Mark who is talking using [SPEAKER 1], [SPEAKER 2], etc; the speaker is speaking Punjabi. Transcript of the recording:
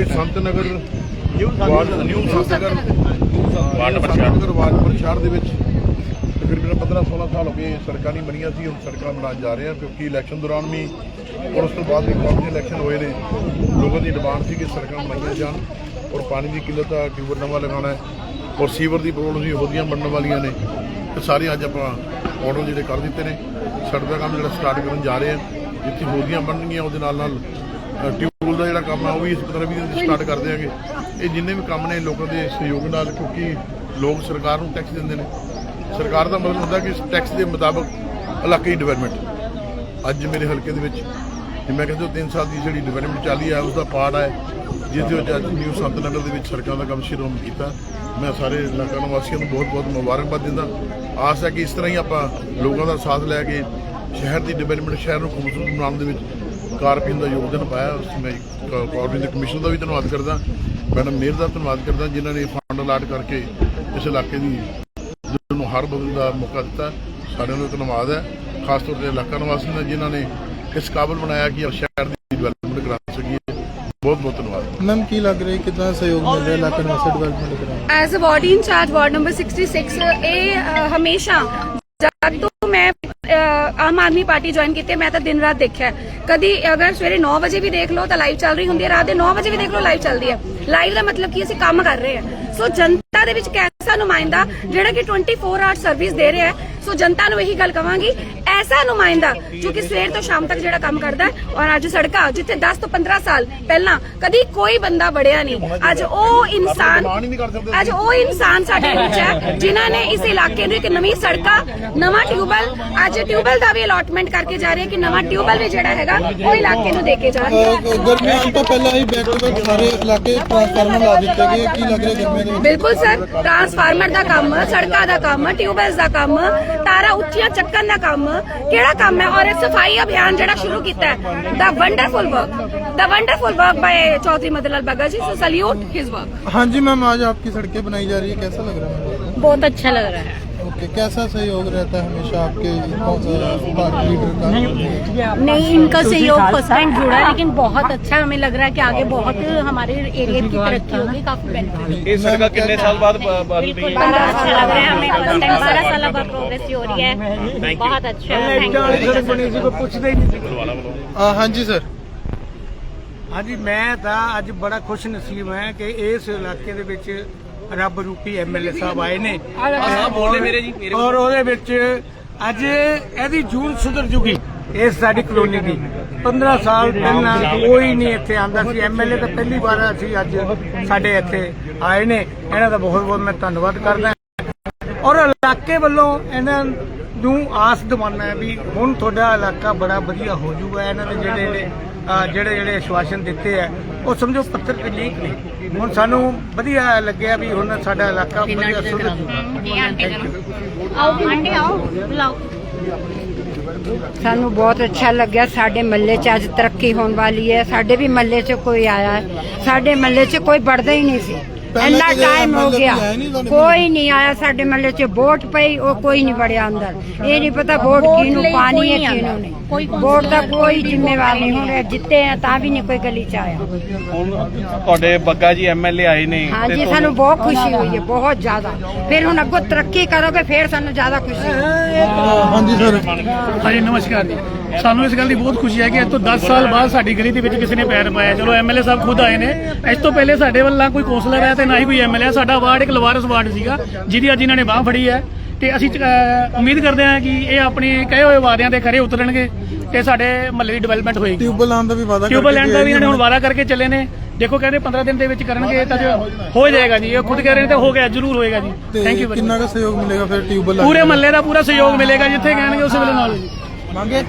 [SPEAKER 1] ਇਹ Sant Nagar new Sant Nagar ward number 66 ward number 66 ਦੇ ਵਿੱਚ ਤਕਰੀਬਨ 15 16 ਸਾਲ ਹੋ ਗਏ ਸੜਕਾਂ ਨਹੀਂ ਬਣੀਆਂ ਸੀ ਹੁਣ ਸੜਕਾਂ ਬਣਾਉਣ ਜਾ ਰਹੇ ਹਾਂ ਕਿਉਂਕਿ ਇਲੈਕਸ਼ਨ ਦੌਰਾਨ ਵੀ ਔਰ ਉਸ ਤੋਂ ਬਾਅਦ ਵੀ ਕਾਫੀ ਇਲੈਕਸ਼ਨ ਹੋਏ ਨੇ। ਲੋਕਾਂ ਦੀ ਡਿਮਾਂਡ ਸੀ ਕਿ ਸੜਕਾਂ ਬਣਾਈਆਂ ਜਾਣ ਔਰ ਪਾਣੀ ਦੀ ਕਿੱਲਤ ਆ ਟਿਊਬਰ ਨਵਾਂ ਲਗਾਉਣਾ ਹੈ ਔਰ ਸੀਵਰ ਦੀ ਪ੍ਰੋਬਲਮ ਸੀ ਉਹਦੀਆਂ ਬਣਨ ਵਾਲੀਆਂ ਨੇ। ਤੇ ਸਾਰੇ ਅੱਜ ਆਪਾਂ ਆਰਡਰ ਜਿਹੜੇ ਕਰ ਦਿੱਤੇ ਨੇ। ਸੜਕ ਦਾ ਕੰਮ ਜਿਹੜਾ ਸਟਾਰਟ ਕਰਨ ਜਾ ਰਹੇ ਹਾਂ ਜਿੱਥੇ ਹੋਦੀਆਂ ਬਣਨਗੀਆਂ ਉਹਦੇ ਨਾਲ ਨਾਲ ਅ, ਸਕੂਲ ਦਾ ਜਿਹੜਾ ਕੰਮ ਆ, ਉਹ ਵੀ ਇਸ ਤਰ੍ਹਾਂ ਵੀ ਸਟਾਰਟ ਕਰ ਦਿਆਂਗੇ। ਇਹ ਜਿੰਨੇ ਵੀ ਕੰਮ ਨੇ ਲੋਕਾਂ ਦੇ ਸਹਿਯੋਗ ਨਾਲ ਕਿਉਂਕਿ ਲੋਕ ਸਰਕਾਰ ਨੂੰ ਟੈਕਸ ਦਿੰਦੇ ਨੇ। ਸਰਕਾਰ ਦਾ ਮਤਲਬ ਹੁੰਦਾ ਕਿ ਟੈਕਸ ਦੇ ਮੁਤਾਬਕ ਇਲਾਕੇ ਦੀ ਡਿਵੈਲਪਮੈਂਟ ਅੱਜ ਮੇਰੇ ਹਲਕੇ ਦੇ ਵਿੱਚ, ਜੇ ਮੈਂ ਕਹਿੰਦਾ 3 ਸਾਲ ਦੀ ਜਿਹੜੀ ਡਿਵੈਲਪਮੈਂਟ ਚੱਲੀ ਹੈ ਉਸ ਦਾ ਪਾਰਟ ਹੈ ਜਿਸ ਦੇ ਵਿੱਚ ਅੱਜ ਨਿਊ ਸੰਤ ਨਗਰ ਦੇ ਵਿੱਚ ਸੜਕਾਂ ਦਾ ਕੰਮ ਸ਼ੁਰੂ ਕੀਤਾ। ਮੈਂ ਸਾਰੇ ਇਲਾਕਾ ਨਿਵਾਸੀਆਂ ਨੂੰ ਬਹੁਤ ਬਹੁਤ ਮੁਬਾਰਕਬਾਦ ਦਿੰਦਾ। ਆਸ ਹੈ ਕਿ ਇਸ ਤਰ੍ਹਾਂ ਹੀ ਆਪਾਂ ਲੋਕਾਂ ਦਾ ਸਾਥ ਲੈ ਕੇ ਸ਼ਹਿਰ ਦੀ ਡਿਵੈਲਪਮੈਂਟ ਸ਼ਹਿਰ ਨੂੰ ਖੂਬਸੂਰਤ ਬਣਾਉਣ ਦੇ ਵਿੱਚ ਕਾਰਪੀਨ ਦਾ ਯੋਗਦਾਨ ਪਾਇਆ ਉਸ ਮੈਂ ਕਾਰਪੀਨ ਦੇ ਕਮਿਸ਼ਨ ਦਾ ਵੀ ਧੰਨਵਾਦ ਕਰਦਾ। ਮੈਡਮ ਮੇਅਰ ਦਾ ਧੰਨਵਾਦ ਕਰਦਾ ਜਿਨ੍ਹਾਂ ਨੇ ਫੰਡ ਅਲਾਟ ਕਰਕੇ ਇਸ ਇਲਾਕੇ ਦੀ ਨੂੰ ਹਰ ਬਦਲ ਦਾ ਮੌਕਾ ਦਿੱਤਾ। ਸਾਰਿਆਂ ਨੂੰ ਧੰਨਵਾਦ ਹੈ। ਖਾਸ ਤੌਰ ਤੇ ਇਲਾਕਾ ਨਿਵਾਸੀਆਂ ਦਾ ਜਿਨ੍ਹਾਂ ਨੇ ਇਸ ਕਾਬਲ ਬਣਾਇਆ ਕਿ ਸ਼ਹਿਰ ਦੀ ਡਿਵੈਲਪਮੈਂਟ ਕਰਾ ਸਕੀਏ। ਬਹੁਤ ਬਹੁਤ ਧੰਨਵਾਦ।
[SPEAKER 2] ਮੈਮ ਕੀ ਲੱਗ ਰਿਹਾ ਕਿੰਨਾ ਸਹਿਯੋਗ ਮਿਲ ਰਿਹਾ ਇਲਾਕਾ ਨਿਵਾਸੀ ਡਿਵੈਲਪਮੈਂਟ ਕਰਾਉਣ?
[SPEAKER 3] As a body incharge ward number 66 ਇਹ ਹਮੇਸ਼ਾ ਜਦ ਆਮ ਆਦਮੀ ਪਾਰਟੀ ਜੁਆਇਨ ਕੀਤੀ, ਮੈਂ ਤਾਂ ਦਿਨ ਰਾਤ ਦੇਖਿਆ ਕਦੀ ਅਗਰ ਸਵੇਰੇ 9 ਵਜੇ ਵੀ ਦੇਖ ਲਓ ਤਾਂ ਲਾਈਵ ਚੱਲ ਰਹੀ ਹੁੰਦੀ ਹੈ, ਰਾਤ ਦੇ 9 ਵਜੇ ਵੀ ਦੇਖ ਲਓ ਲਾਈਵ ਚੱਲਦੀ ਹੈ। ਲਾਈਵ ਦਾ ਮਤਲਬ ਕੀ ਅਸੀਂ ਕੰਮ ਕਰ ਰਹੇ ਹਾਂ। ਸੋ ਜਨਤਾ ਦੇ ਵਿੱਚ ਇੱਕ ਐਸਾ ਨੁਮਾਇੰਦਾ ਜਿਹੜਾ ਕਿ 24 ਆਵਰ ਸਰਵਿਸ ਦੇ ਰਿਹਾ ਹੈ। ਸੋ ਜਨਤਾ ਨੂੰ ਇਹੀ ਗੱਲ ਕਵਾਂਗੀ ਐਸਾ ਨੁਮਾਇੰਦਾ ਜੋ ਕਿ ਸਵੇਰ ਤੋਂ ਸ਼ਾਮ ਤੱਕ ਜਿਹੜਾ ਕੰਮ ਕਰਦਾ ਹੈ ਔਰ ਅੱਜ ਸੜਕਾਂ ਜਿੱਥੇ 10 ਤੋਂ 15 ਸਾਲ ਪਹਿਲਾਂ ਕਦੀ ਕੋਈ ਬੰਦਾ ਬੜਿਆ ਨਹੀਂ ਅੱਜ ਉਹ ਇਨਸਾਨ
[SPEAKER 1] ਹੀ
[SPEAKER 3] ਅੱਜ ਉਹ ਇਨਸਾਨ ਸਾਡੇ ਵਿੱਚ ਹੈ ਜਿਨ੍ਹਾਂ ਨੇ ਇਸ ਇਲਾਕੇ ਨੂੰ ਇੱਕ ਨਵੀਂ ਸੜਕਾਂ ਨਵਾਂ ਟਿਊਬਲ ਅੱਜ ਟਿਊਬਲ ਦਾ ਵੀ ਅਲਾਟਮੈਂਟ ਕਰਕੇ ਜਾ ਰਹੇ ਕਿ ਨਵਾਂ ਟਿਊਬਲ ਵੀ ਜਿਹੜਾ ਹੈਗਾ ਉਹ ਇਲਾਕੇ ਨੂੰ ਦੇ ਕੇ ਜਾ ਰਹੇ
[SPEAKER 2] ਅਹ ਗਰਮੀਆਂ ਆਉਣ ਤੋਂ ਪਹਿਲਾਂ ਹੀ ਬੈਕ ਟੂ ਬੈਕ ਸਾਰੇ ਇਲਾਕੇ ਟ੍ਰਾਂਸਫਾਰਮਰ ਲਾ ਦਿੱਤੇ ਗਏ। ਕੀ ਲੱਗ ਰਿਹਾ ਗਰਮੀਆਂ
[SPEAKER 3] ਬਿਲਕੁਲ ਸਰ ਟਰਾਂਸਫਾਰਮਰ ਦਾ ਕੰਮ ਸੜਕਾਂ ਦਾ ਕੰਮ ਟਿਊਬਵੈਲਸ ਦਾ ਕੰਮ ਤਾਰਾ ਉੱਚੀਆਂ ਚੱਕਣ ਦਾ ਕੰਮ ਕਿਹੜਾ ਕੰਮ ਹੈ? ਔਰ ਇਹ ਸਫ਼ਾਈ ਅਭਿਆਨ ਜਿਹੜਾ ਸ਼ੁਰੂ ਕੀਤਾ ਹੈ the wonderful work the wonderful work by Chaudhary Madanlal Baga ji so salute his work
[SPEAKER 2] हाँ जी मैम आज आपकी सड़कें बनाई जा रही है कैसा लग रहा है
[SPEAKER 4] बहुत अच्छा लग
[SPEAKER 2] ओके कैसा सहयोग रहता है हमेशा आपके पार्टी लीडर का
[SPEAKER 4] नहीं इनका सहयोग फर्स्ट टाइम जुड़ा है लेकिन बहुत अच्छा हमें लग रहा है कि आगे बहुत हमारे एरिया की तरक्की होगी काफी बेनिफिट
[SPEAKER 5] ਇਹ ਸੜਕਾਂ ਕਿੰਨੇ ਸਾਲ ਬਾਅਦ ਬ- ਬਣ ਰਹੀ ਹੈ
[SPEAKER 4] बड़ा अच्छा लग रहा है हमें फर्स्ट टाइम बारह साल बाद प्रोग्रेस हो रही है बहुत अच्छा है थैंक यू
[SPEAKER 2] आ, हाँ जी सर
[SPEAKER 6] ਹਾਂਜੀ ਮੈਂ ਤਾਂ ਅੱਜ ਬੜਾ ਖੁਸ਼ ਨਸੀਬ ਹਾਂ ਕਿ ਇਸ ਇਲਾਕੇ ਦੇ ਵਿੱਚ ਰੱਬ ਰੂਪੀ ਐਮਐਲਏ ਸਾਹਿਬ ਆਏ ਨੇ।
[SPEAKER 5] ਸਾਹਿਬ ਬੋਲਦੇ ਮੇਰੇ ਜੀ, ਮੇਰੇ
[SPEAKER 6] ਔਰ ਉਹਦੇ ਵਿੱਚ ਅੱਜ ਇਹਦੀ ਜੂਨ ਸੁਧਰ ਜੂਗੀ ਇਸ ਸਾਡੀ ਕਲੋਨੀ ਦੀ। 15 ਸਾਲ ਪਹਿਲਾਂ ਕੋਈ ਨਹੀਂ ਇੱਥੇ ਆਂਦਾ ਸੀ। ਐਮਐਲਏ ਤਾਂ ਪਹਿਲੀ ਵਾਰ ਅਸੀਂ ਅੱਜ ਸਾਡੇ ਇੱਥੇ ਆਏ ਨੇ। ਇਹਨਾਂ ਦਾ ਬਹੁਤ ਬਹੁਤ ਮੈਂ ਧੰਨਵਾਦ ਕਰਦਾ। ਔਰ ਇਲਾਕੇ ਵੱਲੋਂ ਇਹਨਾਂ ਨੂੰ ਆਸ ਦਿਵਾਨਾ ਹੈ ਵੀ ਹੁਣ ਤੁਹਾਡਾ ਇਲਾਕਾ ਬੜਾ ਵਧੀਆ ਹੋ ਜਾਊਗਾ। ਇਹਨਾਂ ਦੇ ਜਿਹੜੇ ਜਿਹੜੇ ਜਿਹੜੇ ਜਿਹੜੇ ਆਸ਼ਵਾਸਨ ਦਿੱਤੇ ਆ ਉਹ ਸਮਝੋ ਪੱਤਰ ਤੇ ਲੀਕ ਨੇ। ਹੁਣ ਸਾਨੂੰ ਵਧੀਆ ਲੱਗਿਆ ਵੀ ਹੁਣ ਸਾਡਾ ਇਲਾਕਾ ਵਧੀਆ ਸੁਧਰ
[SPEAKER 4] ਆਓ
[SPEAKER 7] ਸਾਨੂੰ ਬਹੁਤ ਅੱਛਾ ਲੱਗਿਆ। ਸਾਡੇ ਮੱਲੇ 'ਚ ਅੱਜ ਤਰੱਕੀ ਹੋਣ ਵਾਲੀ ਹੈ। ਸਾਡੇ ਵੀ ਮੱਲੇ 'ਚ ਕੋਈ ਆਇਆ ਸਾਡੇ ਮੱਲੇ 'ਚ ਕੋਈ ਵੜਦਾ ਹੀ ਨਹੀਂ ਸੀ। ਇੰਨਾ ਟਾਈਮ ਹੋ ਗਿਆ।
[SPEAKER 2] ਕੋਈ ਨਹੀਂ
[SPEAKER 7] ਆਇਆ ਸਾਡੇ ਮਹੱਲੇ 'ਚ ਵੋਟ ਪਈ ਉਹ ਕੋਈ ਨਹੀਂ ਵੜਿਆ ਅੰਦਰ। ਇਹ ਨਹੀਂ ਪਤਾ ਵੋਟ ਕਿਹਨੂੰ ਪਾਣੀ ਹੈ ਕਿਹਨੂੰ ਨਹੀਂ। ਵੋਟ ਦਾ ਕੋਈ ਜ਼ਿੰਮੇਵਾਰ ਨਹੀਂ ਹੁਣ ਜਿੱਤੇ ਆ ਤਾਂ ਵੀ ਨਹੀਂ ਕੋਈ ਗਲੀ 'ਚ ਆਇਆ।
[SPEAKER 5] ਤੁਹਾਡੇ ਬੱਗਾ ਜੀ ਐਮਐਲਏ ਆਏ ਨੇ
[SPEAKER 7] ਹਾਂਜੀ ਸਾਨੂੰ ਬਹੁਤ ਖੁਸ਼ੀ ਹੋਈ ਹੈ ਬਹੁਤ ਜ਼ਿਆਦਾ। ਫਿਰ ਹੁਣ ਅੱਗੋਂ ਤਰੱਕੀ ਕਰੋਗੇ ਫਿਰ ਸਾਨੂੰ ਜ਼ਿਆਦਾ ਖੁਸ਼ੀ
[SPEAKER 2] ਹਾਂਜੀ ਸਰ।
[SPEAKER 8] ਹਾਂਜੀ ਨਮਸਕਾਰ ਜੀ। ਸਾਨੂੰ ਇਸ ਗੱਲ ਦੀ ਬਹੁਤ ਖੁਸ਼ੀ ਹੈ ਕਿ ਅੱਜ ਤੋਂ 10 ਸਾਲ ਬਾਅਦ ਸਾਡੀ ਗਲੀ ਦੇ ਵਿੱਚ ਕਿਸੇ ਨੇ ਪੈਰ ਪਾਇਆ। ਚਲੋ ਐਮਐਲਏ ਸਾਹਿਬ ਖੁਦ ਆਏ ਨੇ। ਇਸ ਤੋਂ ਪਹਿਲੇ ਸਾਡੇ ਵੱਲ ਕੋਈ ਕੌਂਸਲਰ ਆਇਆ ਤੇ ਨਾ ਕੋਈ ਐਮਐਲਏ ਸਾਡਾ ਵਾਰਡ ਇੱਕ ਲਵਾਰਸ ਵਾਰਡ ਸੀਗਾ ਜਿਹਦੀ ਅੱਜ ਇਹਨਾਂ ਨੇ ਬਾਹ ਫੜੀ ਹੈ। ਤੇ ਅਸੀਂ ਉਮੀਦ ਕਰਦੇ ਹਾਂ ਕਿ ਇਹ ਆਪਣੇ ਕਹੇ ਹੋਏ ਵਾਅਦਿਆਂ ਦੇ ਖਰੇ ਉਤਰਨਗੇ ਤੇ ਸਾਡੇ ਮਹੱਲੇ ਦੀ ਡਿਵੈਲਪਮੈਂਟ ਹੋਏਗੀ।
[SPEAKER 2] ਟਿਊਬਲ ਲਾਉਣ ਦਾ ਵੀ ਵਾਅਦਾ
[SPEAKER 8] ਟਿਊਬਲ ਲੈਣ ਦਾ ਵੀ ਇਹਨਾਂ ਨੇ ਹੁਣ ਵਾਅਦਾ ਕਰਕੇ ਚੱਲੇ ਨੇ। ਦੇਖੋ ਕਹਿੰਦੇ 15 ਦਿਨ ਦੇ ਵਿੱਚ ਕਰਨਗੇ ਤਾਂ ਹੋ ਜਾਏਗਾ ਜੀ ਇਹ ਖੁਦ ਕਹਿ ਰਹੇ ਨੇ ਤਾਂ ਹੋ ਗਿਆ ਜ਼ਰੂਰ ਹੋਏਗਾ ਜੀ। ਥੈਂਕ ਯੂ
[SPEAKER 2] ਕਿੰਨਾ ਦਾ ਸਹਿਯੋਗ ਮਿਲੇਗਾ ਫਿਰ ਟਿਊਬਲ
[SPEAKER 8] ਪੂਰੇ ਮਹੱਲੇ ਦਾ ਪੂਰਾ ਸਹਿਯੋਗ ਮਿਲੇਗਾ ਜਿੱਥੇ ਕਹਿਣਗੇ ਉਸ ਵੇਲੇ ਨਾਲ
[SPEAKER 2] ਮੰਗੇ।